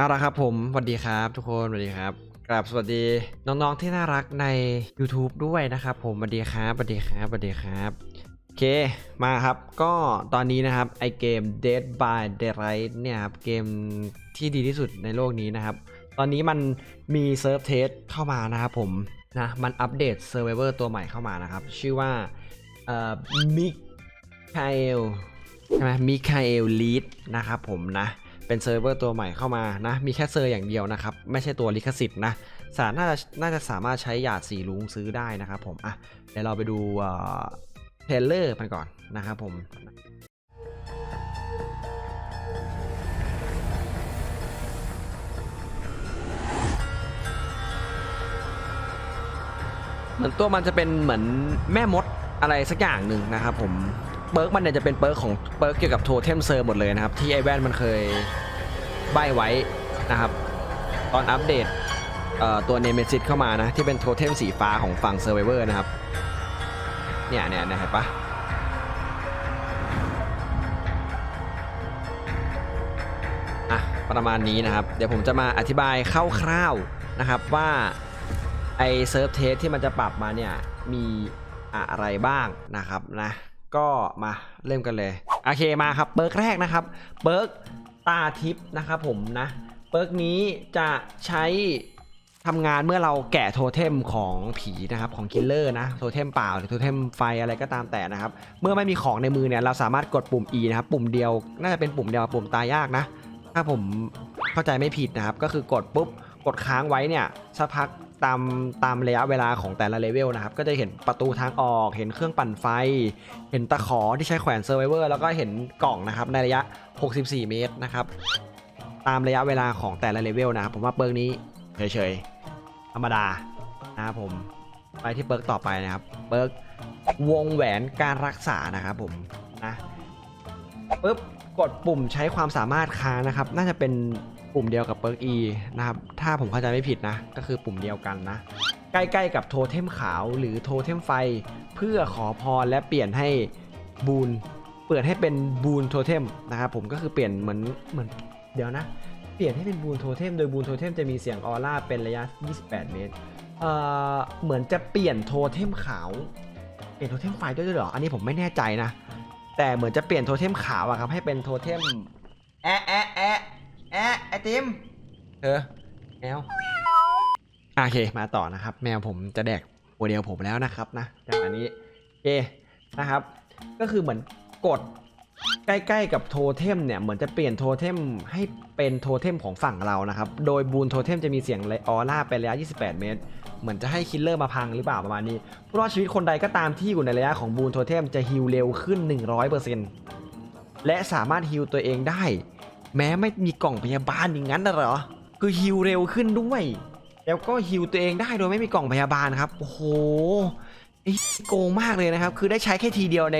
เอาละครับผมสวัสดีครับ ทุกคนสวัสดีครับกราบสวัสดีน้องๆที่น่ารักใน YouTube ด้วยนะครับผมสวัสดีครับสวัสดีครับสวัสดีครับโอเคมาครับก็ตอนนี้นะครับไอเกม Dead by Daylight เนี่ยครับเกมที่ดีที่สุดในโลกนี้นะครับ ตอนนี้มันมีเซิร์ฟเทสเข้ามานะครับผมนะมันอัปเดตเซอร์ไ o เวอร์ตัวใหม่เข้ามานะครับ ชื่อว่าเอ่อมิคาเอลใช่ไหมมิคาเอลลีดนะครับผมนะ เป็นเซิร์ฟเวอร์ตัวใหม่เข้ามานะ มีแค่เซอร์อย่างเดียวนะครับ ไม่ใช่ตัวลิขสิทธิ์นะสาน่าจะน่าจะสามารถใช้หยาดสีลุงซื้อได้นะครับผมอะเดี๋ยวเราไปดูเทรลเลอร์กันก่อนนะครับผมเหมือนตัวมันจะเป็นเหมือนแม่มดอะไรสักอย่างหนึ่งนะครับผม เปิร์กมันเนี่ยจะเป็นเปิร์กของเปิร์กเกี่ยวกับโทเทมเซอร์หมดเลยนะครับ ที่ไอแวนมันเคยใบไว้นะครับ ตอนอัปเดตเตัวเนเมซิสเข้ามานะ ที่เป็นโทเทมสีฟ้าของฝั่งเซอร์ไ o เวอร์นะครับเนี่ยเนี่ยเนี่ยเห็นปะอะ ประมาณนี้นะครับ เดี๋ยวผมจะมาอธิบายคร่าวๆนะครับว่าไอเซิร์ฟเทสที่มันจะปรับมาเนี่ย มีอะไรบ้างนะครับนะ ก็มาเริ่มกันเลย โอเคมาครับเบิร์กแรกนะครับเบิร์กตาทิพย์นะครับผมนะเบิร์กนี้จะใช้ทำงานเมื่อเราแกะโทเทมของผีนะครับของคิลเลอร์นะโทเทมเปล่าหรือโทเทมไฟอะไรก็ตามแต่นะครับ เมื่อไม่มีของในมือเนี่ยเราสามารถกดปุ่ม E นะครับปุ่มเดียวน่าจะเป็นปุ่มเดียวปุ่มตายยากนะ ถ้าผมเข้าใจไม่ผิดนะครับ ก็คือกดปุ๊บกดค้างไว้เนี่ยสักพัก ตามตามระยะเวลาของแต่ละเลเวลนะครับ ก็จะเห็นประตูทางออก เห็นเครื่องปั่นไฟ เห็นตะขอที่ใช้แขวนเซอร์ไวเวอร์แล้วก็เห็นกล่องนะครับในระยะ 64 เมตรนะครับ ตามระยะเวลาของแต่ละเลเวลนะครับผมว่าเปิร์กนี้เฉยๆธรรมดานะครับผมไปที่เปิร์กต่อไปนะครับเปิร์กวงแหวนการรักษานะครับผมนะปุ๊บกดปุ่มใช้ความสามารถค้างนะครับ น่าจะเป็น ปุ่มเดียวกับเปิร์ก E นะครับ ถ้าผมเข้าใจไม่ผิดนะ ก็คือปุ่มเดียวกันนะ ใกล้ๆกับโทเทมขาวหรือโทเทมไฟ เพื่อขอพรและเปลี่ยนให้บูนเปิดให้เป็นบูนโทเทมนะครับผมก็คือเปลี่ยนเหมือนเหมือนเดี๋ยวนะ เปลี่ยนให้เป็นบูนโทเทมโดยบูนโทเทมจะมีเสียงออร่าเป็นระยะ 28 เมตรเอ่อเหมือนจะเปลี่ยนโทเทมขาว เปลี่ยนโทเทมไฟด้วยเหรอ อันนี้ผมไม่แน่ใจนะ แต่เหมือนจะเปลี่ยนโทเทมขาวอะครับให้เป็นโทเทมแอะแอะแอะ แอะไอติมเธอแมวโอเคมาต่อนะครับ แมวผมจะแดกโมเดลผมแล้วนะครับนะจากอันนี้โอเคนะครับ ก็คือเหมือนกดใกล้ๆกับโทเทมเนี่ยเหมือนจะเปลี่ยนโทเทมให้เป็นโทเทมของฝั่งเรานะครับ โดยบูนโทเทมจะมีเสียงออร่าเป็นระยะ 28 เมตร เหมือนจะให้คิลเลอร์มาพังหรือเปล่าประมาณนี้ผู้รอดชีวิตคนใดก็ตามที่อยู่ในระยะของบูนโทเทมจะฮิลเร็วขึ้น 100%และสามารถฮิลตัวเองได้ แม้ไม่มีกล่องพยาบาลอย่างนั้นนะเหรอ คือฮิลเร็วขึ้นด้วย แล้วก็ฮิลตัวเองได้โดยไม่มีกล่องพยาบาลครับ โอ้โหไอ้โกงมากเลยนะครับ คือได้ใช้แค่ทีเดียวใน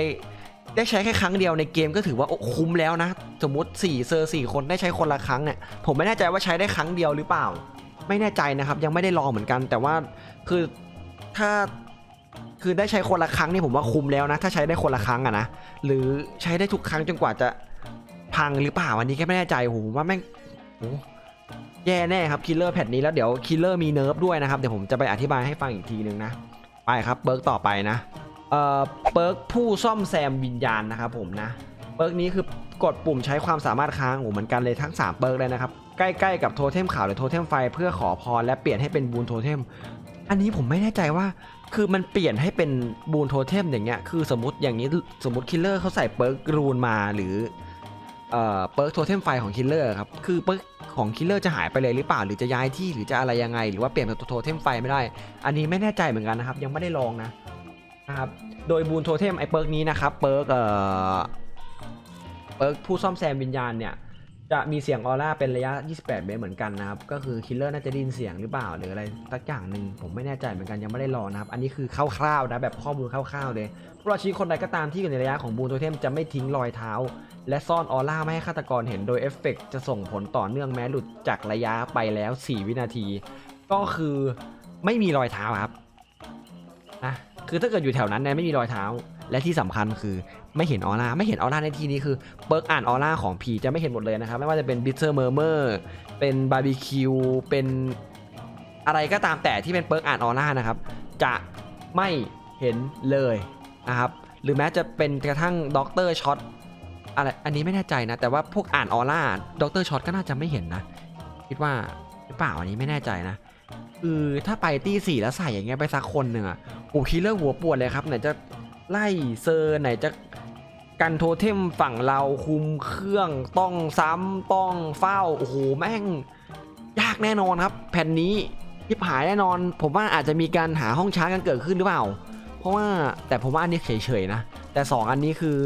ได้ใช้แค่ครั้งเดียวในเกมก็ถือว่าโอ้คุ้มแล้วนะ สมมติ4เซอร์4คนได้ใช้คนละครั้งเนี่ย ผมไม่แน่ใจว่าใช้ได้ครั้งเดียวหรือเปล่า ไม่แน่ใจนะครับ ยังไม่ได้ลองเหมือนกัน แต่ว่า คือถ้าคือได้ใช้คนละครั้งนี่ผมว่าคุ้มแล้วนะ ถ้าใช้ได้คนละครั้งอะนะ หรือใช้ได้ทุกครั้งจนกว่าจะ พังหรือเปล่าอันนี้แค่ไม่แน่ใจโหผมว่าแม่งโหแย่แน่ครับคิลเลอร์แพทนี้แล้วเดี๋ยวคิลเลอร์มีเนิร์ฟด้วยนะครับเดี๋ยวผมจะไปอธิบายให้ฟังอีกทีนึงนะ ไปครับเบิร์กต่อไปนะเอ่อเปิร์กผู้ซ่อมแซมวิญญาณนะครับผมนะเปิร์กนี้คือกดปุ่มใช้ความสามารถค้างโอ้เหมือนกันเลยทั้ง 3เปิร์กเลยนะครับใกล้ๆกับโทเทมขาวหรือโทเทมไฟเพื่อขอพรและเปลี่ยนให้เป็นบูนโทเทมอันนี้ผมไม่แน่ใจว่าคือมันเปลี่ยนให้เป็นบูนโทเทมอย่างเงี้ยคือสมมติอย่างนี้สมมติคิลเลอร์เขาใส่เปิร์กรูนมาหรือ เอ่อเปิร์กโทเทมไฟของคิลเลอร์ครับ คือเปิร์กของคิลเลอร์จะหายไปเลยหรือเปล่า หรือจะย้ายที่หรือจะอะไรยังไง หรือว่าเปลี่ยนเป็นโทเทมไฟไม่ได้ อันนี้ไม่แน่ใจเหมือนกันนะครับ ยังไม่ได้ลองนะนะครับ โดยบูนโทเทมไอเปิร์กนี้นะครับ เปิร์กเอ่อ เปิร์กผู้ซ่อมแซมวิญญาณเนี่ย จะมีเสียงออร่าเป็นระยะ 28 เมตรเหมือนกันนะครับ ก็คือคิลเลอร์น่าจะได้ยินเสียงหรือเปล่า หรืออะไรสักอย่างหนึ่งผมไม่แน่ใจเหมือนกันยังไม่ได้ลองนะครับ อันนี้คือคร่าวๆนะแบบข้อมูลคร่าวๆเลยผู้รอดชีวิตคนใดก็ตามที่อยู่ในระยะของบูนโทเทมจะไม่ทิ้งรอยเท้า และซ่อนออร่าไม่ให้ฆาตกรเห็นโดยเอฟเฟกต์จะส่งผลต่อเนื่องแม้หลุดจากระยะไปแล้ว 4 วินาที ก็คือไม่มีรอยเท้าครับนะคือถ้าเกิดอยู่แถวนั้นเนี่ยไม่มีรอยเท้า และที่สำคัญคือไม่เห็นออร่าไม่เห็นออร่าในที่นี้คือเปิร์กอ่านออร่าของผีจะไม่เห็นหมดเลยนะครับ ไม่ว่าจะเป็นบิทเ e อร์เมอร์เมอร์เป็นบาร์บีคิวเป็นอะไรก็ตามแต่ที่เป็นเปิร์กอ่านออร่านะครับ จะไม่เห็นเลยนะครับหรือแม้จะเป็นกระทั่งด็อกเตอร์ช็อตอะไรอันนี้ไม่แน่ใจนะ แต่ว่าพวกอ่านออร่าด็อกเตอร์ช็อตก็น่าจะไม่เห็นนะ คิดว่าหรือเปล่าอันนี้ไม่แน่ใจนะคือถ้าไปตีสี่แล้วใส่อย่างเงี้ยไปสักคนหนึ่งอะโอ้คิดเรื่องหัวปวดเลยครับไหนจะ ไล่เซอร์ไหนจะกันโทเทมฝั่งเราคุมเครื่องต้องซ้ำต้องเฝ้าโอ้โหแม่ง ยากแน่นอนครับ แผ่นนี้ทิพหายแน่นอน ผมว่าอาจจะมีการหาห้องช้ากันเกิดขึ้นหรือเปล่า เพราะว่าแต่ผมว่าอันนี้เฉยๆนะ แต่สองอันนี้คือ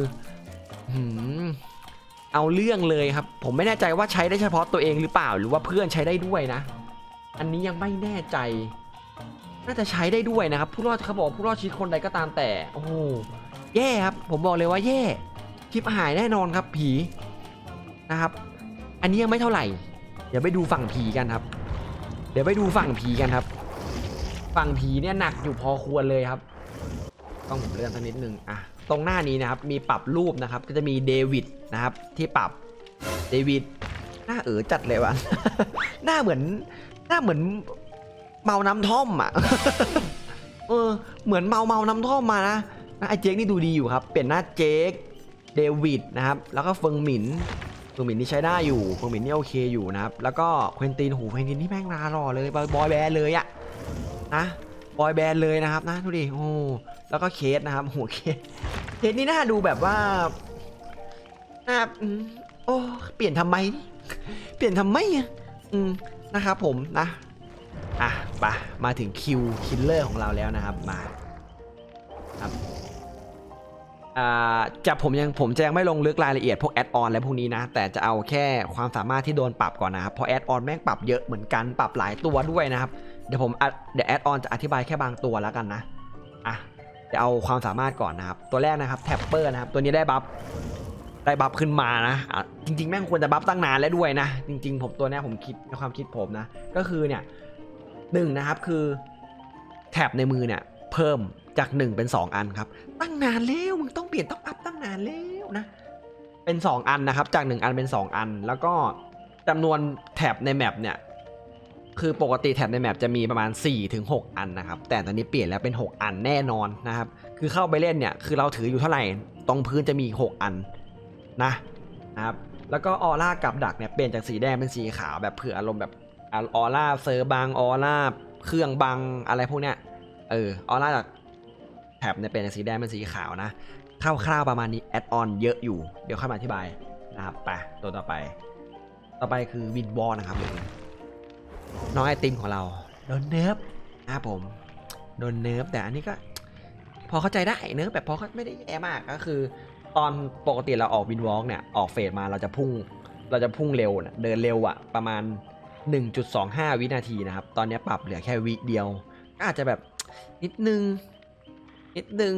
เอาเรื่องเลยครับ ผมไม่แน่ใจว่าใช้ได้เฉพาะตัวเองหรือเปล่า หรือว่าเพื่อนใช้ได้ด้วยนะ อันนี้ยังไม่แน่ใจ น่าจะใช้ได้ด้วยนะครับ ผู้รอดเขาบอกผู้รอดชีวิตคนใดก็ตามแต่ โอ้โหแย่ครับ ผมบอกเลยว่าแย่ทิปหายแน่นอนครับผีนะครับ อันนี้ยังไม่เท่าไหร่ เดี๋ยวไปดูฝั่งผีกันครับ เดี๋ยวไปดูฝั่งผีกันครับ ฝั่งผีเนี่ยหนักอยู่พอควรเลยครับ ต้องผมเลื่อนสักนิดนึงอะตรงหน้านี้นะครับมีปรับรูปนะครับ ก็จะมีเดวิดนะครับที่ปรับเดวิดหน้าเอ๋อจัดเลยวะหน้าเหมือนหน้าเหมือน เมาน้ำท่อมอะเออเหมือนเมาเมาน้ำท่อมมานะนะไอ้เจ๊กนี่ดูดีอยู่ครับ เปลี่ยนหน้าเจ๊กเดวิดนะครับ แล้วก็เฟิงหมินเฟิงหมินนี่ใช้ได้อยู่เฟิงหมินนี่โอเคอยู่นะครับ แล้วก็เควินตินหูเควินตินที่แม่งนารอเลยบอยแบนด์เลยอะนะบอยแบนด์เลยนะครับนะดูดิโอ้แล้วก็เคสนะครับหัวเคสเคสนี่น่าดูแบบว่าน่าอืมโอ้เปลี่ยนทำไม เปลี่ยนทำไมอะอืมนะครับผมนะ อะไปมาถึงคิวคิลเลอร์ของเราแล้วนะครับมาครับอ่าจะผมยังผมจะยังไม่ลงลึกรายละเอียดพวกแอดออนและพวกนี้นะ แต่จะเอาแค่ความสามารถที่โดนปรับก่อนนะครับเพราะแอดออนแม่งปรับเยอะเหมือนกันปรับหลายตัวด้วยนะครับ เดี๋ยวผมเดี๋ยวแอดออนจะอธิบายแค่บางตัวแล้วกันนะอะเดี๋ยวเอาความสามารถก่อนนะครับ ตัวแรกนะครับแท็ปเปอร์นะครับตัวนี้ได้บัฟได้บัฟขึ้นมานะอะจริงๆ แม่งควรจะบัฟตั้งนานแล้วด้วยนะ จริง ๆ ผมตัวนี้ผมคิดในความคิดผมนะ ก็คือเนี่ย หนึ่งนะครับคือแท็บในมือเนี่ยเพิ่มจาก 1 เป็น 2 อันครับ ตั้งนานแล้วมึงต้องเปลี่ยนต้องอัพตั้งนานแล้วนะ เป็น 2 อันนะครับ จาก 1 อันเป็น 2 อัน แล้วก็จำนวนแท็บในแมปเนี่ยคือปกติแท็บในแมปจะมีประมาณ 4-6อันนะครับ แต่ตอนนี้เปลี่ยนแล้วเป็น 6 อันแน่นอนนะครับ คือเข้าไปเล่นเนี่ยคือเราถืออยู่เท่าไหร่ตรงพื้นจะมี 6 อันนะนะครับแล้วก็ออร่ากับดักเนี่ยเปลี่ยนจากสีแดงเป็นสีขาวแบบเผื่ออารมณ์แบบ ออร่าเซอร์บังออร่าเครื่องบังอะไรพวกเนี้ยเออออร่าจากแท็บเนี่ยเปลี่ยนสีแดงเป็นสีขาวนะคร่าวๆประมาณนี้แอดออนเยอะอยู่ เดี๋ยวค่อยมาอธิบายนะครับไปตัวต่อไป ต่อไปคือวินวอลนะครับน้องไอติมของเราโดนเนิร์ฟนะผมโดนเนิร์ฟแต่อันนี้ก็ พอเข้าใจได้เนิร์ฟแบบพอเขาไม่ได้แย่มากก็คือ ตอนปกติเราออกวินวอล์กเนี่ยออกเฟสมาเราจะพุ่ง เราจะพุ่งเร็วนะเดินเร็วอะประมาณ 1.25 วินาทีนะครับ ตอนนี้ปรับเหลือแค่วิเดียวก็อาจจะแบบนิดนึง นิดนึง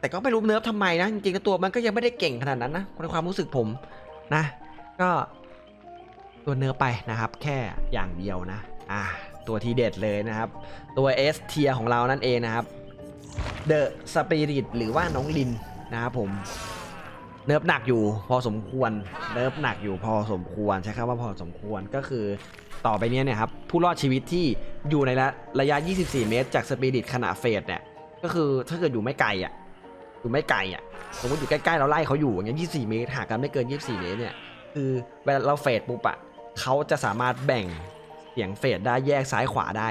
แต่ก็ไม่รู้เนิร์ฟทำไมนะ จริงๆตัวมันก็ยังไม่ได้เก่งขนาดนั้นนะในความรู้สึกผมนะ ก็ตัวเนิร์ฟไปนะครับ แค่อย่างเดียวนะ อ่า ตัวทีเด็ดเลยนะครับ ตัว S เทียของเรานั่นเองนะครับ The Spirit หรือว่าน้องลินนะครับผมเนิร์ฟหนักอยู่พอสมควรเนิร์ฟหนักอยู่พอสมควรใช้คำว่าพอสมควรก็คือ ต่อไปเนี้ยเนี่ยครับผู้รอดชีวิตที่อยู่ในระระยะ 24 เมตร จากสปิริตขณะเฟสเนี่ยก็คือถ้าเกิดอยู่ไม่ไกลอะอยู่ไม่ไกลอะสมมติอยู่ใกล้ๆเราไล่เขาอยู่อย่างเงี้ย24 เมตรห่างกันไม่เกิน 24 เมตรเนี่ยคือเวลาเราเฟสปุ๊บอะเขาจะสามารถแบ่งเสียงเฟสได้แยกซ้ายขวาได้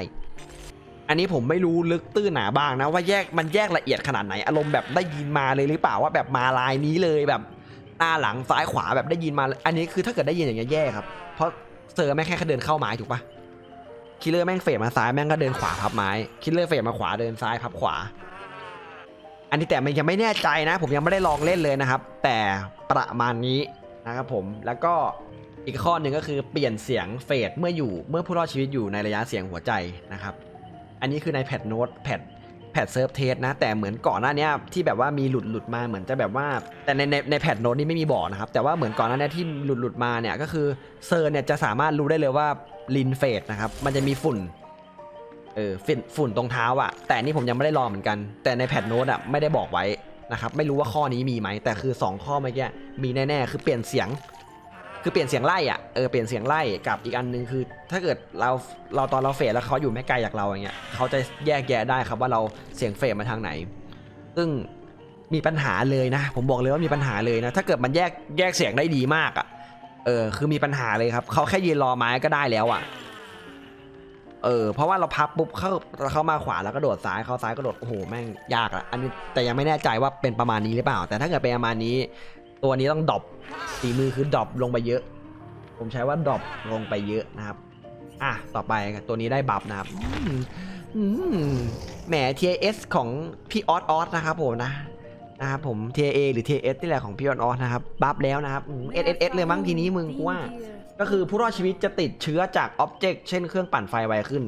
อันนี้ผมไม่รู้ลึกตื้นหนาบางนะว่าแยกมันแยกละเอียดขนาดไหนอารมณ์แบบได้ยินมาเลยหรือเปล่าว่าแบบมาลายนี้เลยแบบหน้าหลังซ้ายขวาแบบได้ยินมา อันนี้คือถ้าเกิดได้ยินอย่างเงี้ยแย่ครับ เพราะ เซอร์แม่งแค่เดินเข้าไม้ถูกปะคิลเลอร์แม่งเฟดมาซ้ายแม่งก็เดินขวาพับไม้ คิลเลอร์เฟดมาขวาเดินซ้ายพับขวา อันนี้แต่มันยังไม่แน่ใจนะ ผมยังไม่ได้ลองเล่นเลยนะครับ แต่ประมาณนี้นะครับผมแล้วก็อีกข้อหนึ่งก็คือเปลี่ยนเสียงเฟดเมื่ออยู่เมื่อผู้รอดชีวิตอยู่ในระยะเสียงหัวใจนะครับ อันนี้คือในแพทโน้ตแพทแพทเซิร์ฟเทสนะ แต่เหมือนก่อนหน้านี้ที่แบบว่ามีหลุดหลุดมาเหมือนจะแบบว่า แต่ในในในแพทโน้ตนี่ไม่มีบอกนะครับ แต่ว่าเหมือนก่อนหน้านี้ที่หลุดหลุดมาเนี่ยก็คือเซอร์เนี่ยจะสามารถรู้ได้เลยว่าลินเฟดนะครับมันจะมีฝุ่นเออฝุ่นฝุ่นตรงเท้าอะแต่นนี่ผมยังไม่ได้ลองเหมือนกัน แต่ในแพทโน้ตอะไม่ได้บอกไว้นะครับไม่รู้ว่าข้อนี้มีไหมแต่คือ 2 ข้อเมื่อกี้มีแน่ๆคือเปลี่ยนเสียง คือเปลี่ยนเสียงไล่อะเออเปลี่ยนเสียงไล่กับอีกอันหนึงคือ ถ้าเกิดเราเราตอนเราเฟดแล้วเขาอยู่ไม่ไกลจากเราอย่างเงี้ยเขาจะแยกแยะได้ครับว่าเราเสียงเฟดมาทางไหน ซึ่งมีปัญหาเลยนะ ผมบอกเลยว่ามีปัญหาเลยนะ ถ้าเกิดมันแยกแยกเสียงได้ดีมากอะเออคือมีปัญหาเลยครับเขาแค่ยืนรอไม้ก็ได้แล้วอะเออเพราะว่าเราพับปุ๊บเขาเข้ามาขวาแล้วก็โดดซ้ายเขาซ้ายก็โดดโอ้โหแม่งยากอะอันนี้แต่ยังไม่แน่ใจว่าเป็นประมาณนี้หรือเปล่า แต่ถ้าเกิดเป็นประมาณนี้ ตัวนี้ต้องดรอปฝีมือคือดรอปลงไปเยอะ ผมใช้ว่าดรอปลงไปเยอะนะครับ อะ ต่อไปตัวนี้ได้บัฟนะครับอืมอืมแหม TS ของพี่ออสออสนะครับผมนะนะครับผม TA หรือ TS นี่แหละของพี่ออสออสนะครับบัฟแล้วนะครับอืม SSS เลยมั้งทีนี้มึงกูว่า ก็คือผู้รอดชีวิตจะติดเชื้อจากอ็อบเจกต์เช่นเครื่องปั่นไฟไวขึ้น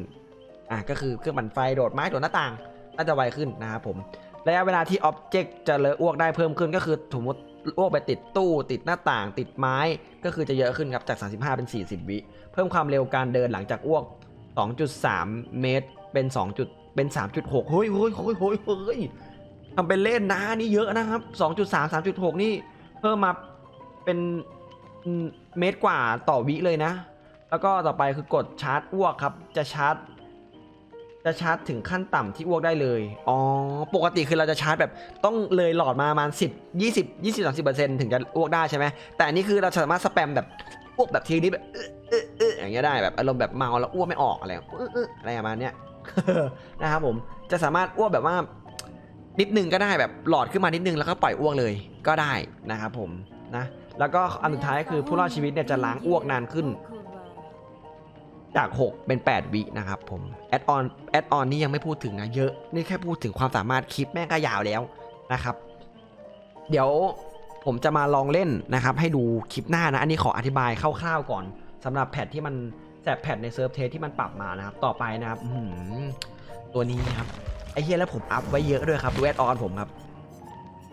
อะก็คือเครื่องปั่นไฟโดดไม้โดดหน้าต่างน่าจะไวขึ้นนะครับผมระยะเวลาที่อ็อบเจกต์จะเลอะอ้วกได้เพิ่มขึ้นก็คือสมมติ อ้วกไปติดตู้ติดหน้าต่าง ติดไม้ก็คือจะเยอะขึ้นครับจาก 35 เป็น 40 วิ เพิ่มความเร็วการเดินหลังจากอ้วก 2.3 เมตรเป็น 2. จุดเป็น 3.6 เฮ้ยเฮ้ยเฮ้ยเฮ้ยเฮ้ยทำเป็นเล่นนะนี่เยอะนะครับ 2.3 3.6 นี่เพิ่มมาเป็นเมตรกว่าต่อวิเลยนะ แล้วก็ต่อไปคือกดชาร์จอ้วกครับจะชาร์จ จะชาร์จถึงขั้นต่ำที่อ้วกได้เลย อ๋อ ปกติคือเราจะชาร์จแบบต้องเลยหลอดมาประมาณ10 20 20 30เปอร์เซ็นต์ถึงจะอ้วกได้ใช่ไหม แต่อันนี้คือเราสามารถสแปมแบบอ้วกแบบทีนี้แบบเออเออเอออย่างเงี้ยได้แบบอารมณ์แบบเมาแล้วอ้วกไม่ออกอะไรเออเอออะไรประมาณเนี้ยนะครับผมจะสามารถอ้วกแบบว่านิดนึงก็ได้แบบหลอดขึ้นมานิดนึงแล้วก็ปล่อยอ้วกเลยก็ได้นะครับผมนะแล้วก็อันสุดท้ายคือผู้รอดชีวิตเนี่ยจะล้างอ้วกนานขึ้น จาก 6 เป็น 8 วินะครับผมแอดออนแอดออนนี่ยังไม่พูดถึงนะเยอะ นี่แค่พูดถึงความสามารถคลิปแม่งก็ยาวแล้วนะครับ เดี๋ยวผมจะมาลองเล่นนะครับ ให้ดูคลิปหน้านะ อันนี้ขออธิบายคร่าวๆก่อนสำหรับแพทที่มันแสบแพทในเซิร์ฟเทสที่มันปรับมานะครับ ต่อไปนะครับตัวนี้ครับไอเฮียแล้วผมอัพไว้เยอะด้วยครับดูแอดออนผมครับ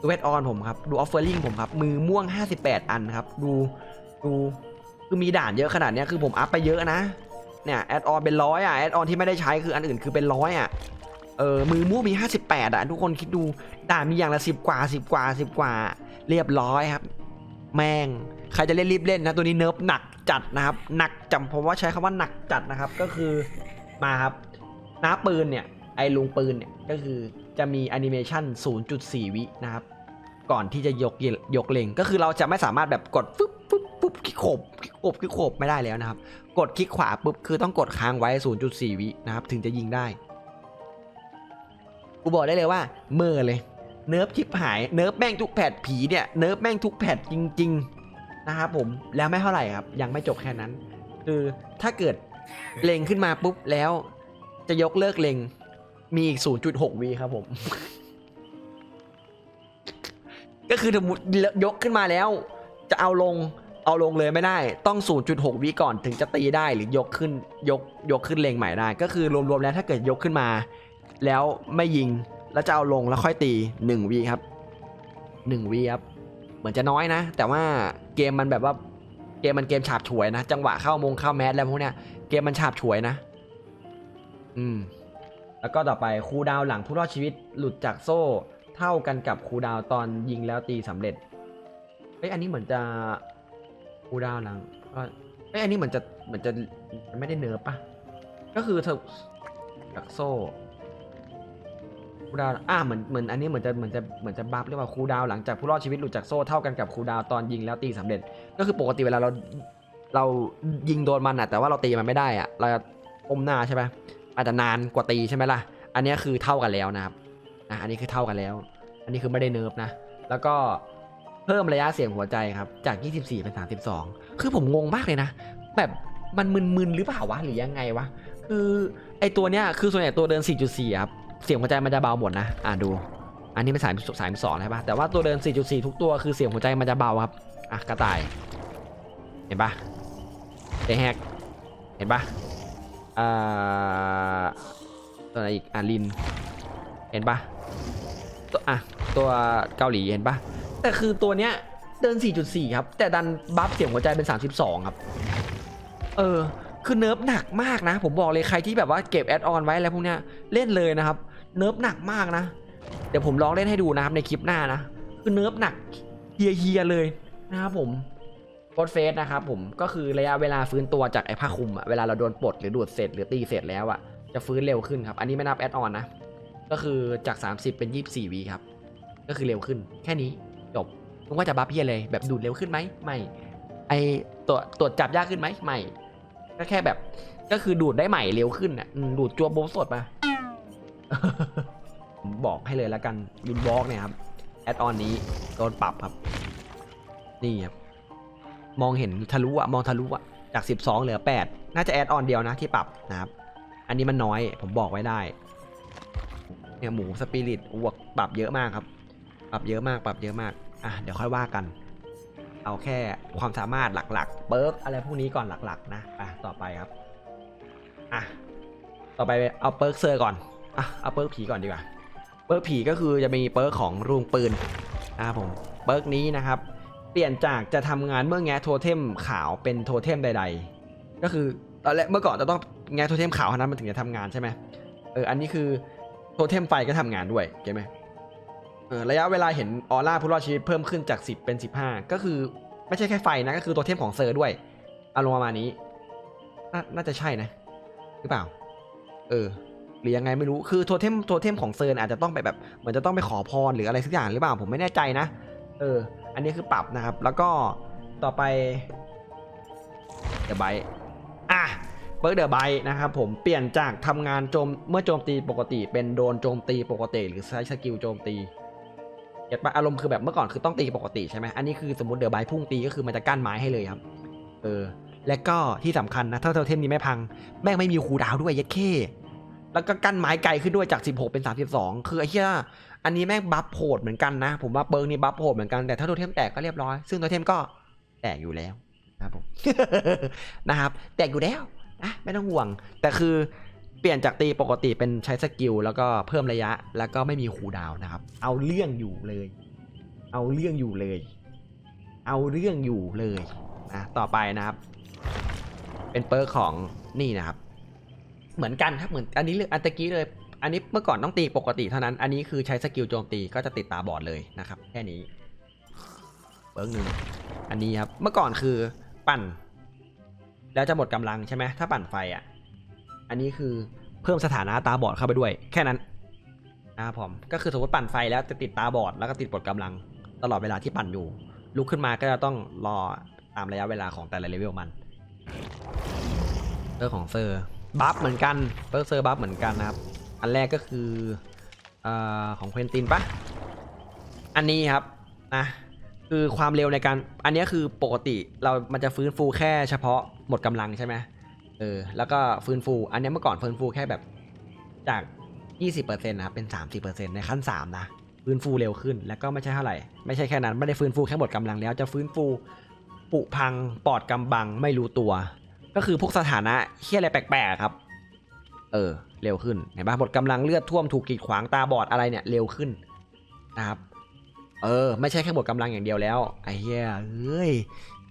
ดูแอดออนผมครับดูออฟเฟอร์ลิงผมครับมือม่วง 58 อันครับ ดูดูคือมีด่านเยอะขนาดนี้คือผมอัพไปเยอะนะ เนี่ยแอดออนเป็นร้อยอะแอดออนที่ไม่ได้ใช้คืออันอื่นคือเป็นร้อยอะเออมือม่วงมี 58อะทุกคนคิดดูด่านมีอย่างละ 10 กว่า 10 กว่า 10 กว่า เรียบร้อยครับ แม่งใครจะเล่นรีบเล่นนะตัวนี้เนิร์ฟหนักจัดนะครับหนักจำผมว่าใช้คำว่าหนักจัดนะครับ ก็คือมาครับน้าปืนเนี่ยไอ้ลุงปืนเนี่ยก็คือจะมีแอนิเมชัน0.4 วินะครับ ก่อนที่จะยกยกเล็งก็คือเราจะไม่สามารถแบบกดปุ๊บปุ๊บปุ๊บ คลิกขบคลิกขบคลิกขบไม่ได้แล้วนะครับ กดคลิกขวาปุ๊บคือต้องกดค้างไว้ 0.4 วินะครับ ถึงจะยิงได้กูบอกได้เลยว่าเมื่อเลย เนิร์ฟชิปหายเนิร์ฟแม่งทุกแพทผีเนี่ยเนิร์ฟแม่งทุกแพทจริง ๆ นะครับผมแล้วไม่เท่าไหร่ครับ ยังไม่จบแค่นั้น คือถ้าเกิดเล็งขึ้นมาปุ๊บแล้ว จะยกเลิกเล็งมีอีก 0.6วิครับผม ก็คือสมมติยกขึ้นมาแล้ว จะเอาลง เอาลงเลยไม่ได้ต้อง 0.6 วิก่อนถึงจะตีได้หรือยกขึ้นยกยกขึ้นเลงใหม่ได้ ก็คือรวมๆแล้วถ้าเกิดยกขึ้นมา แล้วไม่ยิงแล้วจะเอาลงแล้วค่อยตี 1วิครับ1วิครับเหมือนจะน้อยนะ แต่ว่าเกมมันแบบว่าเกมมันเกมฉาบฉวยนะ จังหวะเข้ามงเข้าแมสแล้วพวกเนี้ยเกมมันฉาบฉวยนะ อืม แล้วก็ต่อไปคูดาวหลังผู้รอดชีวิตหลุดจากโซ่ เท่ากันกับคูดาวตอนยิงแล้วตีสำเร็จเอ้ยอันนี้เหมือนจะ คูลดาวน์หลังก็เอ้ยอันนี้เหมือนจะเหมือนจะมันไม่ได้เนิร์ฟปะก็คือเธอจากโซ่คูลดาวน์อ่าเหมือนเหมือนอันนี้เหมือนจะเหมือนจะเหมือนจะบัฟเรียกว่าคูลดาวน์หลังจากผู้รอดชีวิตหลุดจากโซ่เท่ากันกับคูลดาวน์ตอนยิงแล้วตีสำเร็จ ก็คือปกติเวลาเราเรายิงโดนมันอะแต่ว่าเราตีมันไม่ได้อะเราจะก้มหน้าใช่ไหมอาจจะนานกว่าตีใช่ไหมล่ะ อันนี้คือเท่ากันแล้วนะครับอะอันนี้คือเท่ากันแล้ว อันนี้คือไม่ได้เนิร์ฟนะ แล้วก็ เพิ่มระยะเสียงหัวใจครับ จาก 24 เป็น 32 คือผมงงมากเลยนะ แบบมันมึนๆหรือเปล่าวะ หรือยังไงวะ คือไอตัวเนี้ยคือส่วนใหญ่ตัวเดิน 4.4 ครับ เสียงหัวใจมันจะเบาหมดนะ อ่าดู อันนี้เป็นสายสายสองใช่ปะแต่ว่าตัวเดิน 4.4 ทุกตัวคือเสียงหัวใจมันจะเบาครับ อะกระต่าย เห็นปะเอแฮก เห็นปะอ่าตัวไหนอีก อ่าลิน เห็นปะตัวอะตัวเกาหลีเห็นปะ แต่คือตัวเนี้ยเดิน 4.4 ครับ แต่ดันบัฟเสียงหัวใจเป็น 32 ครับ เออ คือเนิร์ฟหนักมากนะ ผมบอกเลยใครที่แบบว่าเก็บแอดออนไว้อะไรพวกเนี้ยเล่นเลยนะครับ เนิร์ฟหนักมากนะ เดี๋ยวผมลองเล่นให้ดูนะครับในคลิปหน้านะ คือเนิร์ฟหนักเฮียเฮียๆเลยนะครับผมโคดเฟสนะครับผมก็คือระยะเวลาฟื้นตัวจากไอ้ผ้าคลุมอะเวลาเราโดนปลดหรือดูดเสร็จหรือตีเสร็จแล้วอะจะฟื้นเร็วขึ้นครับ อันนี้ไม่นับแอดออนนะ ก็คือจาก 30 เป็น 24วีครับ ก็คือเร็วขึ้นแค่นี้ จบมึงว่าจะบัฟเฮียเลยแบบดูดเร็วขึ้นไหมไม่ไอตัวตรวจจับยากขึ้นไหมไม่ก็แค่แบบ ก็คือดูดได้ใหม่เร็วขึ้นอะดูดจัวโบสดมาบอกให้เลยแล้วกันวินวอล์กเนี่ยครับแอดออนนี้โดนปรับครับ นี่ครับมองเห็นทะลุอะมองทะลุอะจาก 12 เหลือ 8 น่าจะแอดออนเดียวนะที่ปรับนะครับ อันนี้มันน้อยผมบอกไว้ได้ เนี่ยหมูสปิริตอวกปรับเยอะมากครับ ปรับเยอะมากปรับเยอะมาก อะเดี๋ยวค่อยว่ากัน เอาแค่ความสามารถหลักๆเบิร์กอะไรพวกนี้ก่อนหลักๆ นะอะต่อไปครับอะต่อไปเอาเปิร์กเซอร์ก่อนอะเอาเปิร์กผีก่อนดีกว่าเปิร์กผีก็คือจะมีเปิร์กของรูงปืนนะครับผมเปิร์กนี้นะครับ เปลี่ยนจากจะทำงานเมื่อแงะโทเทมขาวเป็นโทเทมใด ๆ ก็คือตอนแรกเมื่อก่อนจะต้องแงะโทเทมขาวเท่านั้นมันถึงจะทำงานใช่ไหมเอออันนี้คือโทเทมไฟก็ทำงานด้วยเก็ตไหม เออระยะเวลาเห็นออร่าผู้รอดชีวิตเพิ่มขึ้นจาก 10 เป็น 15 ก็คือไม่ใช่แค่ไฟนะ ก็คือโทเทมของเซอร์ด้วย อารมณ์ประมาณนี้นน่าจะใช่นะ หรือเปล่า เออ หรือยังไงไม่รู้คือโทเทมโทเทมของเซิร์อาจจะต้องไปแบบเหมือนจะต้องไปขอพรหรืออะไรสักอย่างหรือเปล่าผมไม่แน่ใจนะ เออ อันนี้คือปรับนะครับ แล้วก็ต่อไปเดอะไบอะเบิร์กเดอะไบนะครับผมเปลี่ยนจากทำงานโจมเมื่อโจมตีปกติเป็นโดนโจมตีปกติ หรือใช้สกิลโจมตี เก็ตปะอารมณ์คือแบบเมื่อก่อนคือต้องตีปกติใช่ไหมอันนี้คือสมมติเดือะไบพุ่งตีก็คือมันจะกั้นไม้ให้เลยครับ เออ และก็ที่สำคัญนะถ้าโทเทมนี้ไม่พัง แม่งไม่มีคูดาวด้วยเยัดเข้แล้วก็กั้นไม้ไกลขึ้นด้วยจาก 16 เป็น 32 คือไอ้เหี้ยอันนี้แม่งบัฟโหดเหมือนกันนะ ผมว่าเบิร์กนี่บัฟโหดเหมือนกันแต่ถ้าโทเทมแตกก็เรียบร้อย ซึ่งโทเทมก็แตกอยู่แล้วนะครับผมนะครับ แตกอยู่แล้วนะไม่ต้องห่วง แต่คือ เปลี่ยนจากตีปกติเป็นใช้สกิลแล้วก็เพิ่มระยะ แล้วก็ไม่มีคูลดาวน์นะครับ เอาเรื่องอยู่เลย เอาเรื่องอยู่เลย เอาเรื่องอยู่เลยนะต่อไปนะครับ เป็นเปอร์ของนี่นะครับ เหมือนกันครับเหมือนอันนี้เลยอันตะกี้เลย อันนี้เมื่อก่อนต้องตีปกติเท่านั้น อันนี้คือใช้สกิลโจมตีก็จะติดตาบอดเลยนะครับ แค่นี้เบิร์กหนึ่งอันนี้ครับเมื่อก่อนคือปั่น แล้วจะหมดกำลังใช่ไหมถ้าปั่นไฟอะ อันนี้คือเพิ่มสถานะตาบอดเข้าไปด้วย แค่นั้นนะครับผมก็คือสมมติปั่นไฟแล้วจะติดตาบอดแล้วก็ติดปลดกำลัง ตลอดเวลาที่ปั่นอยู่ ลุกขึ้นมาก็จะต้องรอตามระยะเวลาของแต่ละเลเวลมันเรื่องของเซอร์บัฟเหมือนกันเปิร์เซอร์บัฟเหมือนกันนะครับ อันแรกก็คืออของเควินตินปะอันนี้ครับนะคือความเร็วในการ อันนี้คือปกติเรามันจะฟื้นฟูแค่เฉพาะหมดกำลังใช่ไหม เออ แล้วก็ฟื้นฟู อันนี้เมื่อก่อนฟื้นฟูแค่แบบจาก 20%นะเป็น 30%ในขั้น 3 นะ ฟื้นฟูเร็วขึ้น แล้วก็ไม่ใช่เท่าไหร่ ไม่ใช่แค่นั้น ไม่ได้ฟื้นฟูแค่หมดกำลังแล้ว จะฟื้นฟูปุพัง ปอดกำบัง ไม่รู้ตัว ก็คือพวกสถานะเฮี้ยอะไรแปลกๆครับ เออ เร็วขึ้น เห็นปะหมดกำลังเลือดท่วม ถูกกีดขวาง ตาบอดอะไรเนี่ย เร็วขึ้นนะครับ เออ ไม่ใช่แค่หมดกำลังอย่างเดียวแล้ว ไอ้เหี้ยเอ้ย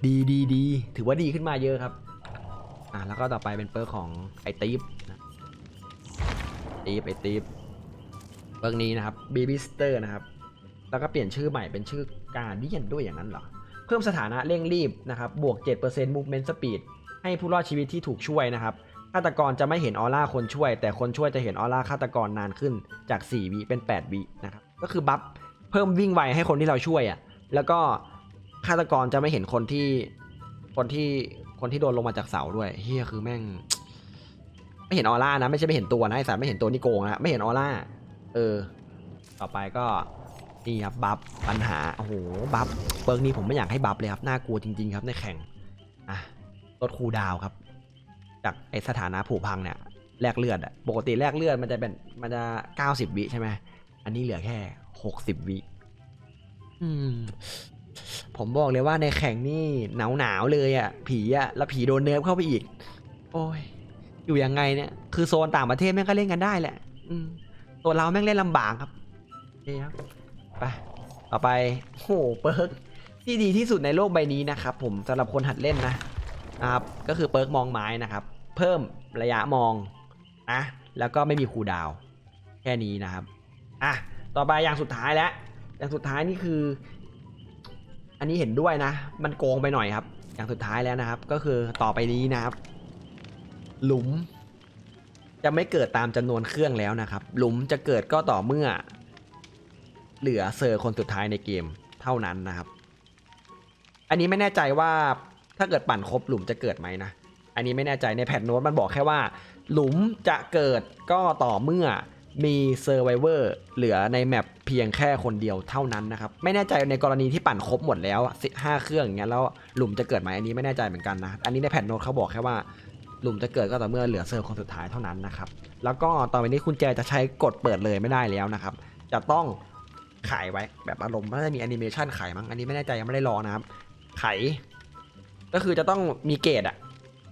ดีดีดี ถือว่าดีขึ้นมาเยอะครับ อะแล้วก็ต่อไปเป็นเปอร์กของไอตีฟนะตีฟไอตีฟเปอร์กนี้นะครับบีบีสเตอร์นะครับ แล้วก็เปลี่ยนชื่อใหม่เป็นชื่อกาเดียนด้วยอย่างนั้นเหรอ เพิ่มสถานะเร่งรีบนะครับ บวก 7% movement speed ให้ผู้รอดชีวิตที่ถูกช่วยนะครับฆาตกรจะไม่เห็นออร่าคนช่วย แต่คนช่วยจะเห็นออร่าฆาตกรนานขึ้นจาก 4 วิเป็น 8 วินะครับ ก็คือบัฟเพิ่มวิ่งไวให้คนที่เราช่วยอะ่ะแล้วก็ฆาตกรจะไม่เห็นคนที่คนที่ คนที่โดนลงมาจากเสาด้วยเฮียคือแม่ง ไม่เห็นออร่านะ ไม่ใช่ไม่เห็นตัวนะไอสารไม่เห็นตัวนี่โกงนะไม่เห็นออร่า เออ ต่อไปก็นี่ครับบัฟปัญหาโอ้โหบัฟเปิร์กนี้ผมไม่อยากให้บัฟเลยครับน่ากลัวจริง ๆ ครับในแข่งอะลดคูดาวครับ จากไอสถานะผุพังเนี่ยแลกเลือดอะปกติแลกเลือดมันจะเป็นมันจะเก้าสิบวิใช่ไหมอันนี้เหลือแค่หกสิบวิอืม ผมบอกเลยว่าในแข่งนี่หนาวหนาวๆเลยอะผีอะแล้วผีโดนเนิร์ฟเข้าไปอีก โอ้ย อยู่ยังไงเนี่ย คือโซนต่างประเทศแม่งก็เล่นกันได้แหละ อืมตัวเราแม่งเล่นลำบากครับนี่ครับไปต่อไปโอ้โหเปิร์กที่ดีที่สุดในโลกใบนี้นะครับผมสำหรับคนหัดเล่นนะนะครับก็คือเปิร์กมองไม้นะครับ เพิ่มระยะมองนะแล้วก็ไม่มีคูดาว แค่นี้นะครับอะต่อไปอย่างสุดท้ายแล้วอย่างสุดท้ายนี่คือ นนี้เห็นด้วยนะ มันโกงไปหน่อยครับ อย่างสุดท้ายแล้วนะครับ ก็คือต่อไปนี้นะครับ หลุม จะไม่เกิดตามจำนวนเครื่องแล้วนะครับ หลุมจะเกิดก็ต่อเมื่อ เหลือเซอร์คนสุดท้ายในเกมเท่านั้นนะครับ อันนี้ไม่แน่ใจว่าถ้าเกิดปั่นครบหลุมจะเกิดไหมนะ อันนี้ไม่แน่ใจในแพทโน้ตมันบอกแค่ว่า หลุมจะเกิดก็ต่อเมื่อ มีเซอร์ไวเวอร์เหลือในแมปเพียงแค่คนเดียวเท่านั้นนะครับ ไม่แน่ใจในกรณีที่ปั่นครบหมดแล้วสิห้าเครื่องอย่างเงี้ยแล้วหลุมจะเกิดไหมอันนี้ไม่แน่ใจเหมือนกันนะ อันนี้ในแพทโน้ตเขาบอกแค่ว่าหลุมจะเกิดก็ต่อเมื่อเหลือเซอร์คนสุดท้ายเท่านั้นนะครับ แล้วก็ต่อไปนี้คุณแจจะใช้กดเปิดเลยไม่ได้แล้วนะครับ จะต้องขายไว้แบบอารมณ์น่าจะมีแอนิเมชันขายมั้ง อันนี้ไม่แน่ใจยังไม่ได้ลอนะครับไขก็คือจะต้องมีเกรดอะ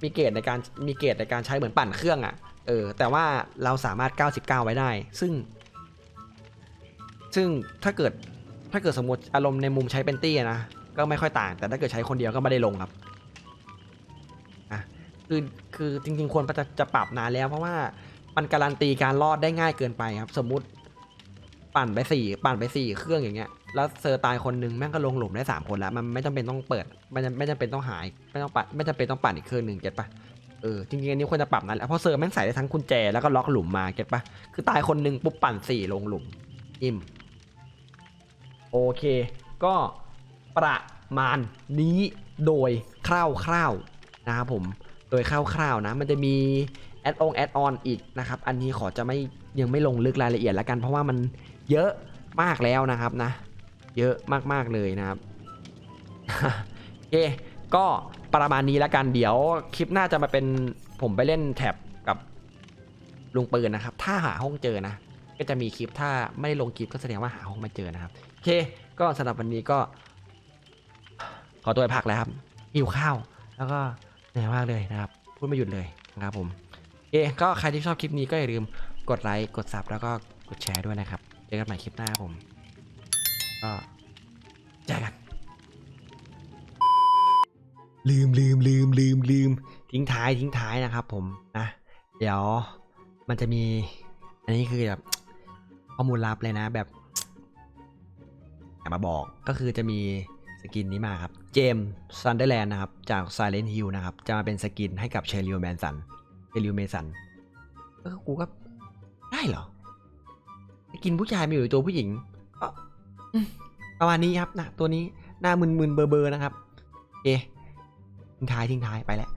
มีเกรดในการมีเกรดในการใช้เหมือนปั่นเครื่องอะ เออแต่ว่าเราสามารถ 99 ไว้ได้ ซึ่ง ซึ่งถ้าเกิดถ้าเกิดสมมติอารมณ์ในมุมใช้เป็นตี้นะก็ไม่ค่อยต่าง แต่ถ้าเกิดใช้คนเดียวก็ไม่ได้ลงครับอะคือคือจริง ๆ ควรจะจะปรับนานแล้ว เพราะว่ามันการันตีการรอดได้ง่ายเกินไปครับ สมมุติปั่นไปสี่ปั่นไปสี่เครื่องอย่างเงี้ยแล้วเซอร์ตายคนนึงแม่งก็ลงหลุมได้สามคนแล้ว มันไม่จำเป็นต้องเปิดไม่จำไม่จำเป็นต้องหาย ไม่ต้องปั่นไม่จำเป็นต้องปั่นอีกเครื่องหนึ่งเก็ตปะ เออจริงๆอันนี้ควรจะปรับนั่นแหละเพราะเซอร์แม่งใส่ได้ทั้งกุญแจแล้วก็ล็อกหลุมมาเก็ตปะคือตายคนหนึ่งปุ๊บปั่นสี่ลงหลุมอิ่มโอเค ก็ประมาณนี้โดยคร่าวๆนะครับผมโดยคร่าวๆนะมันจะมีแอดองแอดออนอีกนะครับอันนี้ขอจะไม่ยังไม่ลงลึกรายละเอียดแล้วกัน เพราะว่ามันเยอะมากแล้วนะครับนะ เยอะมากๆเลยนะครับโอเคก็ ประมาณนี้แล้วกันเดี๋ยวคลิปหน้าจะมาเป็นผมไปเล่นแท็บกับลุงปืนนะครับ ถ้าหาห้องเจอนะ ก็จะมีคลิปถ้าไม่ได้ลงคลิปก็แสดงว่าหาห้องไมาเจอนะครับโอเค ก็สำหรับวันนี้ก็ ขอตัวไปพักแล้วครับหิวข้าว แล้วก็เหนื่อยมากเลยนะครับ พูดไม่หยุดเลยนะครับผมโอเคก็ใครที่ชอบคลิปนี้ก็อย่าลืมกดไลค์กดซับแล้วก็กดแชร์ด้วยนะครับ เจอกันใหม่คลิปหน้าครับผม ก็เจอกัน ลืมลืมลืมลืมลืมทิ้งท้ายทิ้งท้ายนะครับผมนะเดี๋ยวมันจะมี อันนี้คือแบบข้อมูลลับเลยนะแบบอยากมาบอกก็คือจะมีสกินนี้มาครับเจมซันเดอร์แลนด์นะครับจาก Silent Hill นะครับจะมาเป็นสกินให้กับเชลิวแมนสันเชลิวเมสันเออกูก็ได้เหรอสกินผู้ชายมีอยู่ในตัวผู้หญิงก็อืมประมาณนี้ครับนะตัวนี้หน้ามึนๆเบอร์ๆนะครับโอเค ทิ้งท้ายทิ้งท้ายไปแล้ว